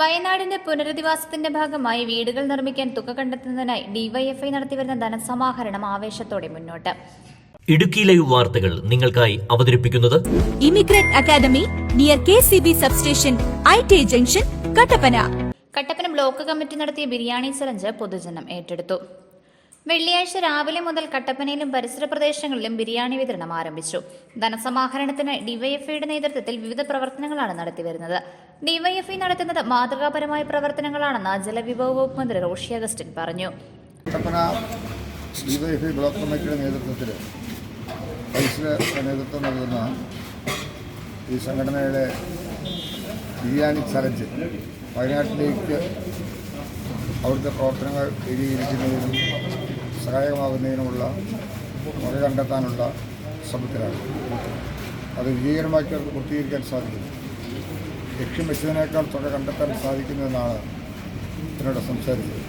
വയനാടിന്റെ പുനരധിവാസത്തിന്റെ ഭാഗമായി വീടുകൾ നിർമ്മിക്കാൻ തുക കണ്ടെത്തുന്നതിനായി ഡിവൈഎഫ്ഐ നടത്തിവരുന്ന ധനസമാഹരണം ആവേശത്തോടെ മുന്നോട്ട്. ഇടുക്കി ലൈവ് വാർത്തകൾ നിങ്ങൾക്കായി അവതരിപ്പിക്കുന്നത് immigrant academy near K C B substation I T junction Kattappana. Kattappana block committee നടത്തിയ ബിരിയാണി ചലഞ്ച് പൊതുജനം ഏറ്റെടുത്തു. വെള്ളിയാഴ്ച രാവിലെ മുതൽ കട്ടപ്പനയിലും പരിസര പ്രദേശങ്ങളിലും ബിരിയാണി വിതരണം ആരംഭിച്ചു. ധനസമാഹരണത്തിന് ഡിവൈഎഫ്ഐയുടെ നേതൃത്വത്തിൽ വിവിധ പ്രവർത്തനങ്ങളാണ് നടത്തിവരുന്നത് ഡിവൈഎഫ്ഐ നടത്തുന്നത് മാതൃകാപരമായ പ്രവർത്തനങ്ങളാണെന്ന് ജലവിഭവ വകുപ്പ് മന്ത്രി റോഷി അഗസ്റ്റിൻ പറഞ്ഞു. ബ്ലോക്ക് കമ്മിറ്റിയുടെ നേതൃത്വത്തിൽ പരിസര ഈ സംഘടനയുടെ ബിരിയാണി ചലഞ്ച് വയനാട്ടിലേക്ക് അവിടുത്തെ പ്രവർത്തനങ്ങൾ ഏകീകരിക്കുന്നതിനും സഹായകമാകുന്നതിനുമുള്ള വക കണ്ടെത്താനുള്ള ശ്രമത്തിലാണ്. അത് വിജയകരമാക്കി അവർക്ക് പൂർത്തീകരിക്കാൻ സാധിക്കും ലക്ഷ്യം വെച്ചതിനേക്കാൾ തുക കണ്ടെത്താൻ സാധിക്കുന്നതെന്നാണ് ഇതിനോട് സംസാരിച്ചത്.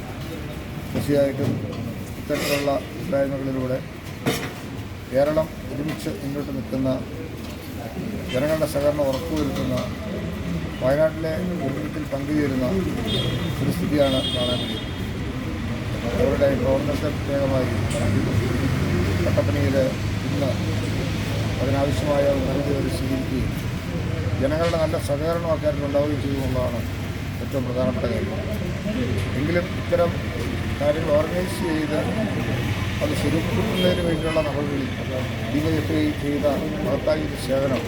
തീർച്ചയായിട്ടും ഇത്തരത്തിലുള്ള കൂട്ടായ്മകളിലൂടെ കേരളം ഒരുമിച്ച് മുന്നോട്ട് നിൽക്കുന്ന ജനങ്ങളുടെ സഹകരണം ഉറപ്പുവരുത്തുന്ന വയനാട്ടിലെ ഒരുമിച്ചിൽ പങ്കുചേരുന്ന ഒരു സ്ഥിതിയാണ് കാണാൻ കഴിയുന്നത്. അവരുടെ പ്രവർത്തനത്തെ പ്രത്യേകമായി കട്ടപ്പനയിൽ ഇന്ന് അതിനാവശ്യമായ ഒരു നടപടി സ്വീകരിക്കുകയും ജനങ്ങളുടെ നല്ല സഹകരണം അക്കാര്യത്തിൽ ഉണ്ടാവുകയും ചെയ്യുമെന്നുള്ളതാണ് ഏറ്റവും പ്രധാനപ്പെട്ട കാര്യം. എങ്കിലും ഇത്തരം കാര്യങ്ങൾ ഓർഗനൈസ് ചെയ്ത് അത് ശരിപ്പെടുത്തുന്നതിന് വേണ്ടിയുള്ള നടപടികളിൽ ഡിവൈഎഫ്ഐ ചെയ്ത മഹത്തായ സേവനം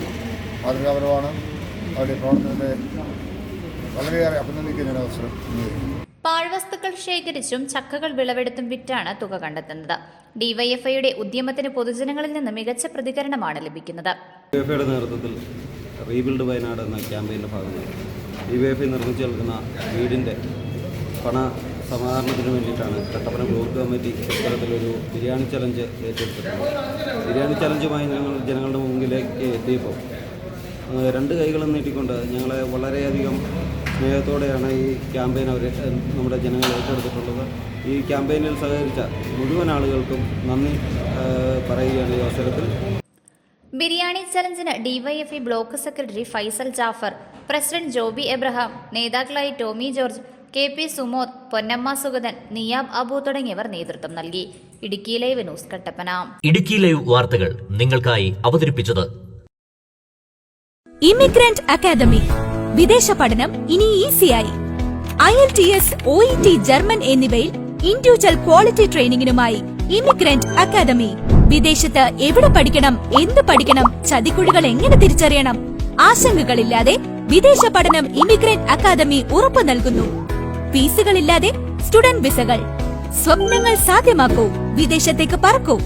മാതൃകാപരമാണ്. അവരുടെ പ്രവർത്തനത്തെ വളരെയേറെ അഭിനന്ദിക്കുന്ന ഒരു അവസരം പാഴ്വസ്തുക്കൾ ശേഖരിച്ചും ചക്കകൾ വിളവെടുത്തും വിറ്റാണ് തുക കണ്ടെത്തുന്നത്. ഡിവൈഎഫ്ഐയുടെ ഉദ്യമത്തിന് പൊതുജനങ്ങളിൽ നിന്ന് മികച്ച പ്രതികരണമാണ് ലഭിക്കുന്നത്. ഡിവൈഎഫ്ഐയുടെ നേതൃത്വത്തിൽ റീബിൽഡ് വയനാട് എന്ന ക്യാമ്പയിന്റെ ഭാഗമായി ഡിവൈഎഫ്ഐ നിർമ്മിച്ചു നൽകുന്ന വീടിന്റെ പണ സമാഹരണത്തിന് വേണ്ടിയിട്ടാണ് കട്ടപ്പന ബ്ലോക്ക് കമ്മിറ്റി ഇത്തരത്തിലൊരു ബിരിയാണി ചലഞ്ച് ഏറ്റെടുത്തിട്ടുള്ളത്. ബിരിയാണി ചലഞ്ചുമായി ഞങ്ങൾ ജനങ്ങളുടെ മുമ്പിലേക്ക് എത്തിയപ്പോൾ രണ്ട് കൈകളും നീട്ടിക്കൊണ്ട് ഞങ്ങളെ വളരെയധികം സ്നേഹത്തോടെയാണ് ഈ ക്യാമ്പയിൻ അവർ നമ്മുടെ ജനങ്ങൾ ഏറ്റെടുത്തിട്ടുള്ളത്. ഈ ക്യാമ്പയിനിൽ സഹകരിച്ച മുഴുവൻ ആളുകൾക്കും നന്ദി പറയുകയാണ് ഈ അവസരത്തിൽ. Biryani ചലഞ്ചിന് DYFI block secretary Faisal Jafar president Joby Abraham നേതാക്കളായി Tomy George K P Sumod Ponnamma Sugathan Niyab Abu തുടങ്ങിയവർ നേതൃത്വം നൽകി. Idukki live news Kattappana. Idukki live വാർത്തകൾ നിങ്ങൾക്കായി അവതരിപ്പിച്ചത് ഇമിഗ്രന്റ് അക്കാദമി വിദേശ പഠനം ഇനി ഈസിയായി I L T S O E T German എന്നിവയിൽ ഇൻഡിവിജ്വൽ ക്വാളിറ്റി ട്രെയിനിങ്ങിനുമായി ഇമിഗ്രന്റ് അക്കാദമി വിദേശത്ത് എവിടെ പഠിക്കണം എന്ത് പഠിക്കണം ചതിക്കുഴികൾ എങ്ങനെ തിരിച്ചറിയണം? ആശങ്കകളില്ലാതെ വിദേശ പഠനം ഇമിഗ്രന്റ് അക്കാദമി ഉറപ്പു നൽകുന്നു. ഫീസുകളില്ലാതെ സ്റ്റുഡന്റ് വിസകൾ. സ്വപ്നങ്ങൾ സാധ്യമാക്കൂ വിദേശത്തേക്ക് പറക്കൂ.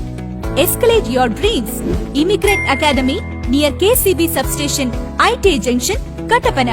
Escalate your dreams immigrant academy near K C B substation I T junction Kattappana.